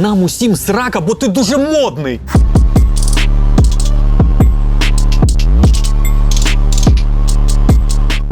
Нам усім срака, бо ти дуже модний.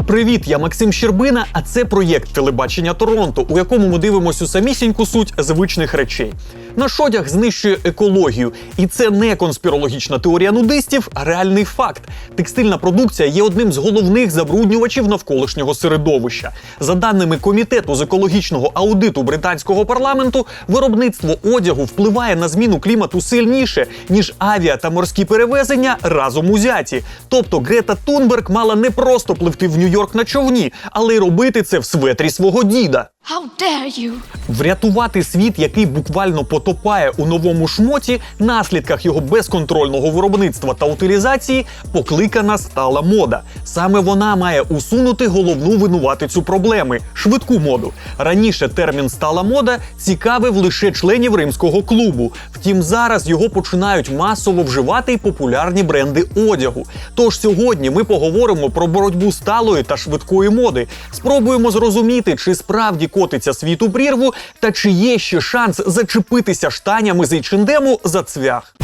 Привіт, я Максим Щербина, а це проєкт телебачення Торонто, у якому ми дивимося самісіньку суть звичних речей. Наш одяг знищує екологію, і це не конспірологічна теорія нудистів, а реальний факт. Текстильна продукція є одним з головних забруднювачів навколишнього середовища. За даними комітету з екологічного аудиту британського парламенту, виробництво одягу впливає на зміну клімату сильніше ніж авіа та морські перевезення разом узяті. Тобто Грета Тунберг мала не просто пливти в Нью-Йорк на човні, але й робити це в светрі свого діда. How dare you! Врятувати світ, який буквально потопає у новому шмоті, наслідках його безконтрольного виробництва та утилізації, покликана стала мода. Саме вона має усунути головну винуватицю проблеми швидку моду. Раніше термін стала мода цікавив лише членів римського клубу. Втім, зараз його починають масово вживати й популярні бренди одягу. Тож сьогодні ми поговоримо про боротьбу сталої та швидкої моди. Спробуємо зрозуміти, чи справді котиться світ у прірву, та чи є ще шанс зачепитися штанями з H&M за цвях.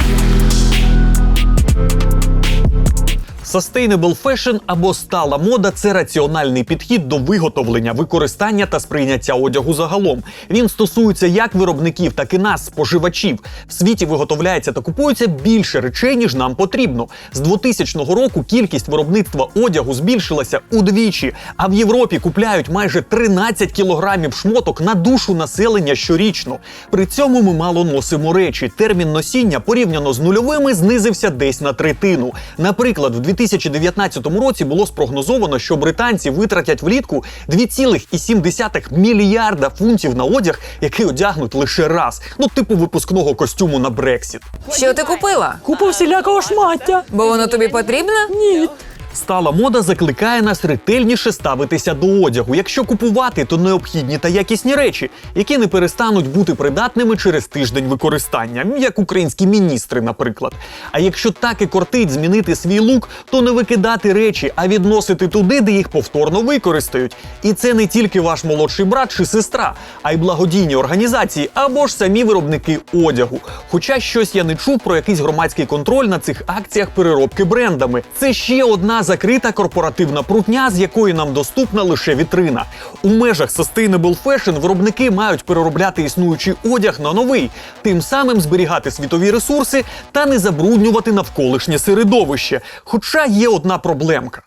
Sustainable fashion або стала мода це раціональний підхід до виготовлення, використання та сприйняття одягу загалом. Він стосується як виробників, так і нас, споживачів. В світі виготовляється та купується більше речей, ніж нам потрібно. З 2000 року кількість виробництва одягу збільшилася удвічі, а в Європі купляють майже 13 кілограмів шмоток на душу населення щорічно. При цьому ми мало носимо речі. Термін носіння порівняно з нульовими знизився десь на третину. Наприклад, в 2019 році було спрогнозовано, що британці витратять влітку 2,7 мільярда фунтів на одяг, який одягнуть лише раз. Ну, типу випускного костюму на Брексіт. Що ти купила? Купив всілякого шмаття. Бо воно тобі потрібно? Ні. Стала мода закликає нас ретельніше ставитися до одягу. Якщо купувати, то необхідні та якісні речі, які не перестануть бути придатними через тиждень використання, як українські міністри, наприклад. А якщо так і кортить змінити свій лук, то не викидати речі, а відносити туди, де їх повторно використають. І це не тільки ваш молодший брат чи сестра, а й благодійні організації або ж самі виробники одягу. Хоча щось я не чув про якийсь громадський контроль на цих акціях переробки брендами. Це ще одна закрита корпоративна прутня, з якої нам доступна лише вітрина. У межах Sustainable Fashion виробники мають переробляти існуючий одяг на новий, тим самим зберігати світові ресурси та не забруднювати навколишнє середовище. Хоча є одна проблемка.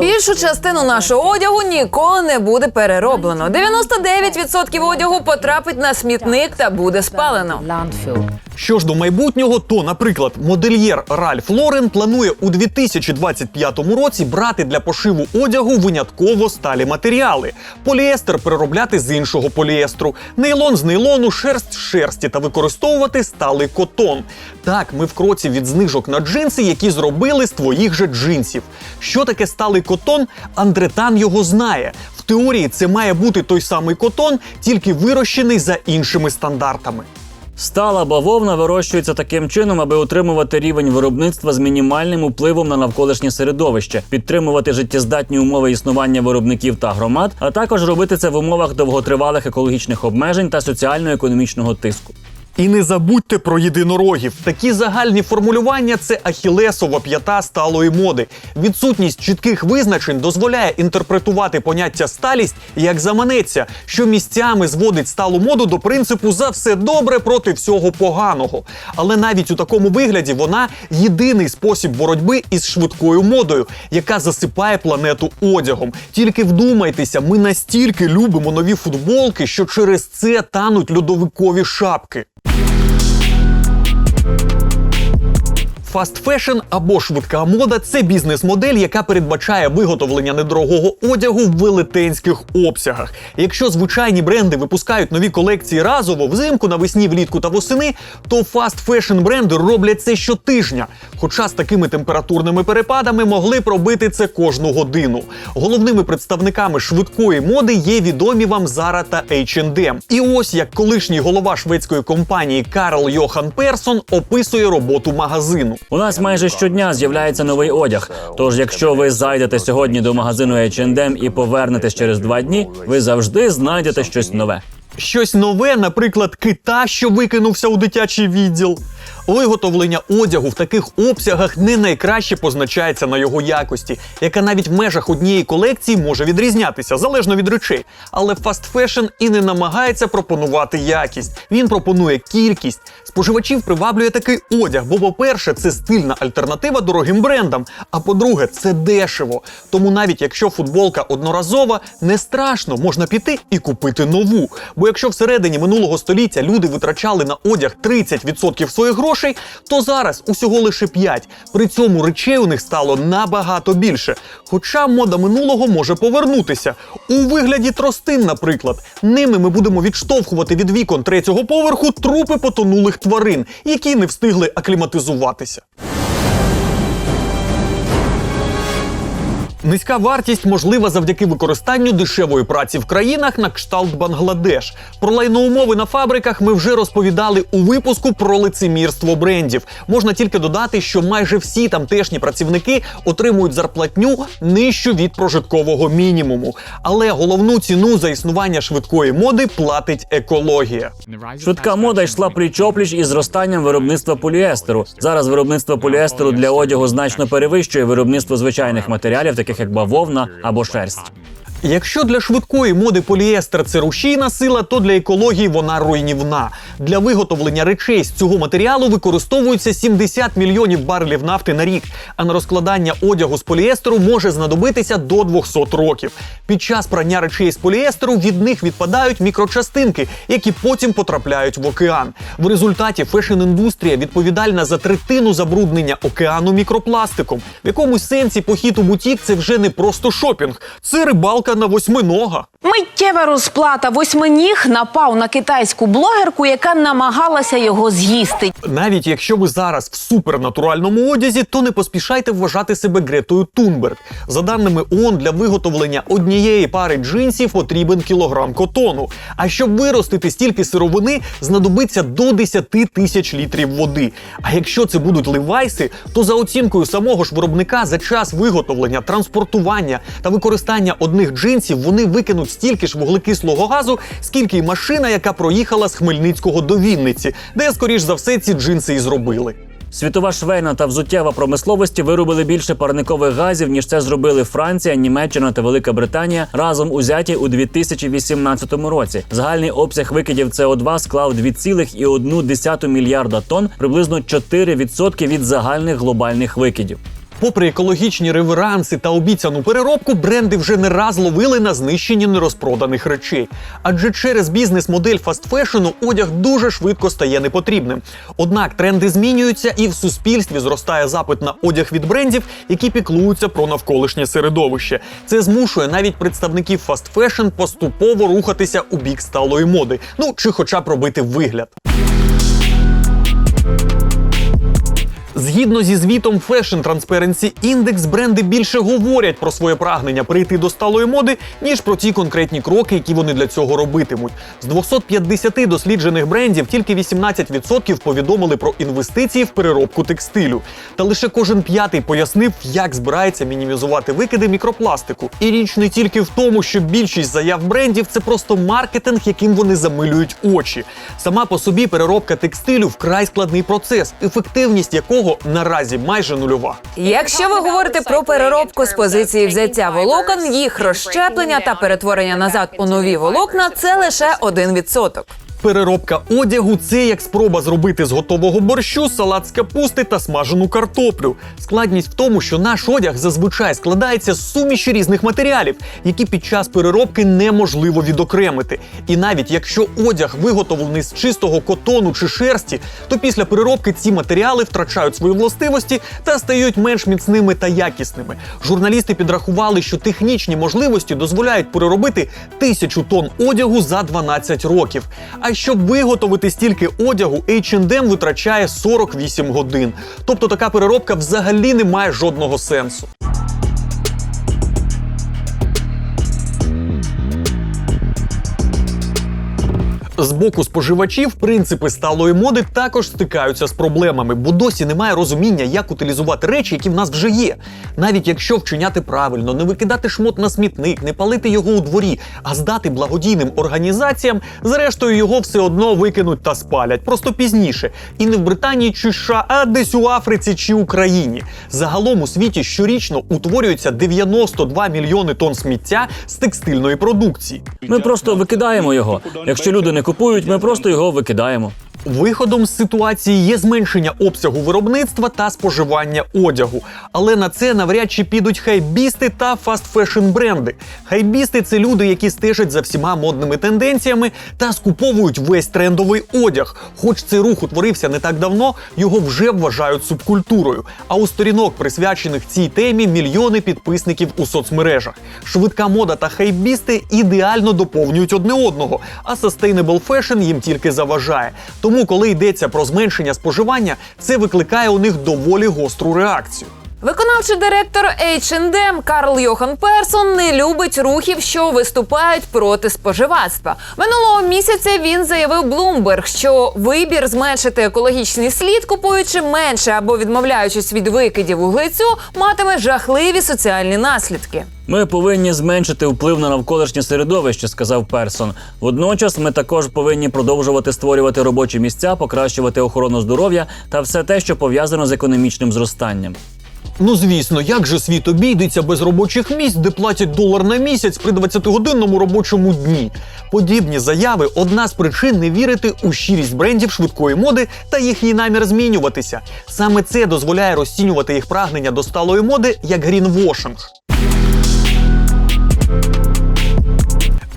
Більшу частину нашого одягу ніколи не буде перероблено. 99% одягу потрапить на смітник та буде спалено. Що ж до майбутнього, то, наприклад, модельєр Ральф Лорен планує у 2025 році брати для пошиву одягу винятково сталі матеріали, поліестер переробляти з іншого поліестру, нейлон з нейлону, шерсть з шерсті та використовувати сталий котон. Так, ми в кроці від знижок на джинси, які зробили з твоїх же джинсів. Що таке сталий котон? Андретан його знає. В теорії це має бути той самий котон, тільки вирощений за іншими стандартами. Стала бавовна вирощується таким чином, аби утримувати рівень виробництва з мінімальним впливом на навколишнє середовище, підтримувати життєздатні умови існування виробників та громад, а також робити це в умовах довготривалих екологічних обмежень та соціально-економічного тиску. І не забудьте про єдинорогів. Такі загальні формулювання це ахілесова п'ята сталої моди. Відсутність чітких визначень дозволяє інтерпретувати поняття сталість як заманеться, що місцями зводить сталу моду до принципу за все добре проти всього поганого. Але навіть у такому вигляді вона єдиний спосіб боротьби із швидкою модою, яка засипає планету одягом. Тільки вдумайтеся, ми настільки любимо нові футболки, що через це тануть льодовикові шапки. Фаст фешн або швидка мода це бізнес-модель, яка передбачає виготовлення недорогого одягу в велетенських обсягах. Якщо звичайні бренди випускають нові колекції разово взимку, навесні, влітку та восени, то фаст фешн бренди роблять це щотижня. Хоча з такими температурними перепадами могли б робити це кожну годину. Головними представниками швидкої моди є відомі вам Zara та H&M. І ось як колишній голова шведської компанії Карл Йохан Персон описує роботу магазину. У нас майже щодня з'являється новий одяг. Тож, якщо ви зайдете сьогодні до магазину H&M і повернетесь через два дні, ви завжди знайдете щось нове. Щось нове, наприклад, кита, що викинувся у дитячий відділ. Виготовлення одягу в таких обсягах не найкраще позначається на його якості, яка навіть в межах однієї колекції може відрізнятися залежно від речей. Але фаст фешн і не намагається пропонувати якість. Він пропонує кількість. Споживачів приваблює такий одяг, бо, по-перше, це стильна альтернатива дорогим брендам. А по-друге, це дешево. Тому навіть якщо футболка одноразова, не страшно, можна піти і купити нову. Бо якщо всередині минулого століття люди витрачали на одяг 30% своїх грошей, то зараз усього лише 5. При цьому речей у них стало набагато більше. Хоча мода минулого може повернутися у вигляді тростин, наприклад. Ними ми будемо відштовхувати від вікон третього поверху трупи потонулих тварин, які не встигли акліматизуватися. Низька вартість можлива завдяки використанню дешевої праці в країнах на кшталт Бангладеш. Про лайноумови на фабриках ми вже розповідали у випуску про лицемірство брендів. Можна тільки додати, що майже всі тамтешні працівники отримують зарплатню нижчу від прожиткового мінімуму. Але головну ціну за існування швидкої моди платить екологія. Швидка мода йшла пліч-опліч із зростанням виробництва поліестеру. Зараз виробництво поліестеру для одягу значно перевищує виробництво звичайних матеріалів, таких як бавовна або шерсть. Якщо для швидкої моди поліестер це рушійна сила, то для екології вона руйнівна. Для виготовлення речей з цього матеріалу використовується 70 мільйонів барелів нафти на рік, а на розкладання одягу з поліестеру може знадобитися до 200 років. Під час прання речей з поліестеру від них відпадають мікрочастинки, які потім потрапляють в океан. В результаті фешн-індустрія відповідальна за третину забруднення океану мікропластиком. В якомусь сенсі похід у бутік це вже не просто шопінг, це рибалка на восьминога. Миттєва розплата восьминіг напав на китайську блогерку, яка намагалася його з'їсти. Навіть якщо ви зараз в супернатуральному одязі, то не поспішайте вважати себе Гретою Тунберг. За даними ООН, для виготовлення однієї пари джинсів потрібен кілограм котону. А щоб виростити стільки сировини, знадобиться до 10 тисяч літрів води. А якщо це будуть ливайси, то за оцінкою самого ж виробника за час виготовлення, транспортування та використання одних джинсів вони викинуть стільки ж вуглекислого газу, скільки й машина, яка проїхала з Хмельницького до Вінниці, де, скоріш за все, ці джинси і зробили. Світова швейна та взуттєва промисловості виробили більше парникових газів, ніж це зробили Франція, Німеччина та Велика Британія разом узяті у 2018 році. Загальний обсяг викидів СО2 склав 2,1 мільярда тонн, приблизно 4% від загальних глобальних викидів. Попри екологічні реверанси та обіцяну переробку, бренди вже не раз ловили на знищенні нерозпроданих речей. Адже через бізнес-модель фастфешену одяг дуже швидко стає непотрібним. Однак тренди змінюються, і в суспільстві зростає запит на одяг від брендів, які піклуються про навколишнє середовище. Це змушує навіть представників фастфешн поступово рухатися у бік сталої моди, ну чи хоча б робити вигляд. Згідно зі звітом Fashion Transparency Index, бренди більше говорять про своє прагнення прийти до сталої моди, ніж про ті конкретні кроки, які вони для цього робитимуть. З 250 досліджених брендів тільки 18% повідомили про інвестиції в переробку текстилю. Та лише кожен п'ятий пояснив, як збирається мінімізувати викиди мікропластику. І річ не тільки в тому, що більшість заяв брендів це просто маркетинг, яким вони замилюють очі. Сама по собі переробка текстилю вкрай складний процес, ефективність якого наразі майже нульова. Якщо ви говорите про переробку з позиції взяття волокон, їх розщеплення та перетворення назад у нові волокна це лише 1%. Переробка одягу це як спроба зробити з готового борщу салат з капусти та смажену картоплю. Складність в тому, що наш одяг зазвичай складається з суміші різних матеріалів, які під час переробки неможливо відокремити. І навіть якщо одяг виготовлений з чистого котону чи шерсті, то після переробки ці матеріали втрачають свої властивості та стають менш міцними та якісними. Журналісти підрахували, що технічні можливості дозволяють переробити тисячу тонн одягу за 12 років. А щоб виготовити стільки одягу, H&M витрачає 48 годин. Тобто така переробка взагалі не має жодного сенсу. З боку споживачів принципи сталої моди також стикаються з проблемами, бо досі немає розуміння, як утилізувати речі, які в нас вже є. Навіть якщо вчиняти правильно, не викидати шмот на смітник, не палити його у дворі, а здати благодійним організаціям, зрештою його все одно викинуть та спалять, просто пізніше. І не в Британії чи США, а десь у Африці чи Україні. Загалом у світі щорічно утворюється 92 мільйони тонн сміття з текстильної продукції. Ми просто викидаємо його. Якщо люди не купують, ми просто його викидаємо. Виходом з ситуації є зменшення обсягу виробництва та споживання одягу. Але на це навряд чи підуть хайбісти та фастфешн бренди. Хайбісти це люди, які стежать за всіма модними тенденціями та скуповують весь трендовий одяг. Хоч цей рух утворився не так давно, його вже вважають субкультурою. А у сторінок, присвячених цій темі, мільйони підписників у соцмережах. Швидка мода та хайбісти ідеально доповнюють одне одного, а sustainable fashion їм тільки заважає. Тому, коли йдеться про зменшення споживання, це викликає у них доволі гостру реакцію. Виконавчий директор H&M Карл Йохан Персон не любить рухів, що виступають проти споживацтва. Минулого місяця він заявив Bloomberg, що вибір зменшити екологічний слід, купуючи менше або відмовляючись від викидів вуглецю, матиме жахливі соціальні наслідки. Ми повинні зменшити вплив на навколишнє середовище, сказав Персон. Водночас ми також повинні продовжувати створювати робочі місця, покращувати охорону здоров'я та все те, що пов'язано з економічним зростанням. Ну звісно, як же світ обійдеться без робочих місць, де платять долар на місяць при 20-годинному робочому дні. Подібні заяви одна з причин не вірити у щирість брендів швидкої моди та їхній намір змінюватися. Саме це дозволяє розцінювати їх прагнення до сталої моди як грінвошинг.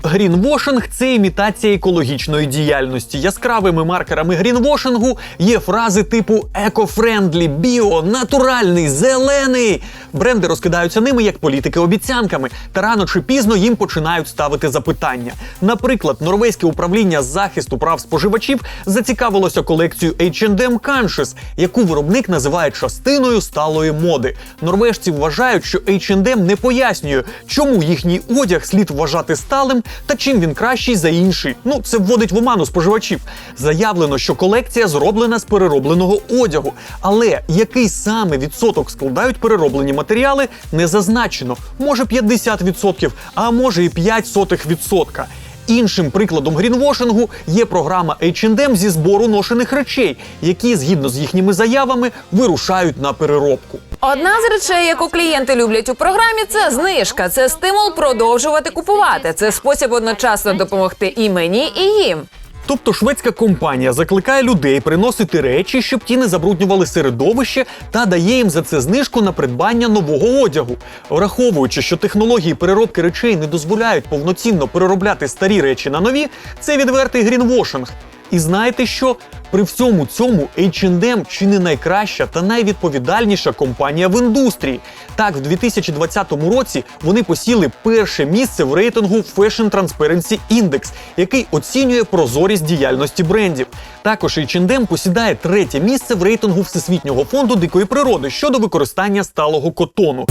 Грінвошинг це імітація екологічної діяльності. Яскравими маркерами грінвошингу є фрази типу еко-френдлі, біо, натуральний, зелений. Бренди розкидаються ними як політики обіцянками, та рано чи пізно їм починають ставити запитання. Наприклад, норвезьке управління захисту прав споживачів зацікавилося колекцією H&M Conscious, яку виробник називає частиною сталої моди. Норвежці вважають, що H&M не пояснює, чому їхній одяг слід вважати сталим та чим він кращий за інший. Ну, це вводить в оману споживачів. Заявлено, що колекція зроблена з переробленого одягу. Але який саме відсоток складають перероблені матеріали, не зазначено. Може 50%, а може і 0,05%. Іншим прикладом грінвошингу є програма H&M зі збору ношених речей, які, згідно з їхніми заявами, вирушають на переробку. Одна з речей, яку клієнти люблять у програмі, це знижка. Це стимул продовжувати купувати. Це спосіб одночасно допомогти і мені, і їм. Тобто шведська компанія закликає людей приносити речі, щоб ті не забруднювали середовище, та дає їм за це знижку на придбання нового одягу. Враховуючи, що технології переробки речей не дозволяють повноцінно переробляти старі речі на нові, це відвертий грінвошинг. І знаєте що? При всьому цьому H&M чи не найкраща та найвідповідальніша компанія в індустрії. Так, в 2020 році вони посіли перше місце в рейтингу Fashion Transparency Index, який оцінює прозорість діяльності брендів. Також H&M посідає третє місце в рейтингу Всесвітнього фонду дикої природи щодо використання сталого котону.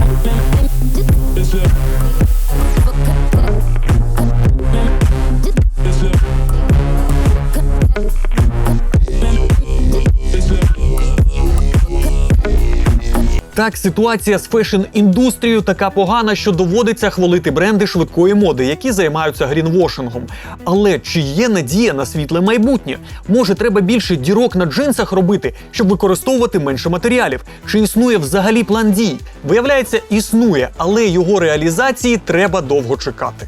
Так, ситуація з фешн-індустрією така погана, що доводиться хвалити бренди швидкої моди, які займаються грінвошингом. Але чи є надія на світле майбутнє? Може, треба більше дірок на джинсах робити, щоб використовувати менше матеріалів? Чи існує взагалі план дій? Виявляється, існує, але його реалізації треба довго чекати.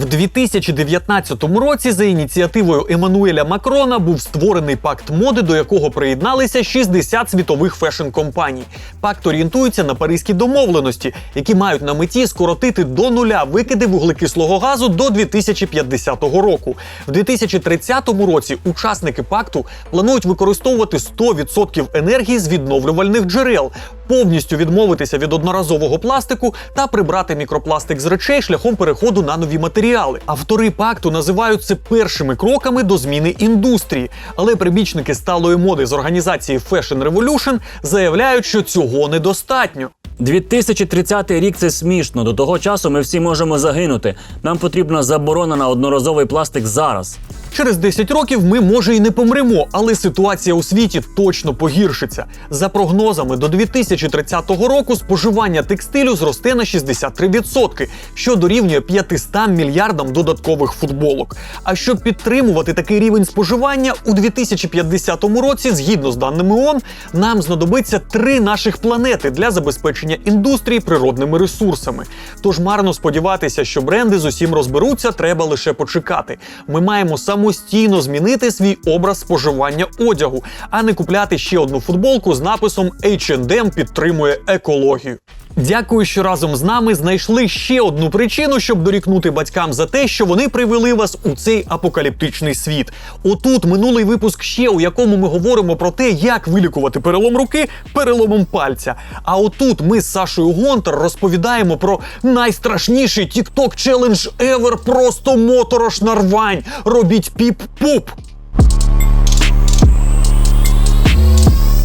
В 2019 році за ініціативою Еммануеля Макрона був створений пакт моди, до якого приєдналися 60 світових фешн-компаній. Пакт орієнтується на паризькі домовленості, які мають на меті скоротити до нуля викиди вуглекислого газу до 2050 року. В 2030 році учасники пакту планують використовувати 100% енергії з відновлювальних джерел, повністю відмовитися від одноразового пластику та прибрати мікропластик з речей шляхом переходу на нові матеріали. Автори пакту називають це першими кроками до зміни індустрії. Але прибічники сталої моди з організації Fashion Revolution заявляють, що цього недостатньо. 2030 рік це смішно. До того часу ми всі можемо загинути. Нам потрібна заборона на одноразовий пластик зараз. Через 10 років ми може і не помремо, але ситуація у світі точно погіршиться. За прогнозами, до 2030 року споживання текстилю зросте на 63%, що дорівнює 500 мільярдам додаткових футболок. А щоб підтримувати такий рівень споживання у 2050 році, згідно з даними ООН, нам знадобиться три наших планети для забезпечення індустрії природними ресурсами. Тож марно сподіватися, що бренди з усім розберуться, треба лише почекати. Ми маємо самостійно змінити свій образ споживання одягу, а не купляти ще одну футболку з написом H&M підтримує екологію. Дякую, що разом з нами знайшли ще одну причину, щоб дорікнути батькам за те, що вони привели вас у цей апокаліптичний світ. Отут минулий випуск ще, у якому ми говоримо про те, як вилікувати перелом руки переломом пальця. А отут ми з Сашою Гонтар розповідаємо про найстрашніший TikTok челендж ever просто моторошна рвань. Робіть піп-пуп.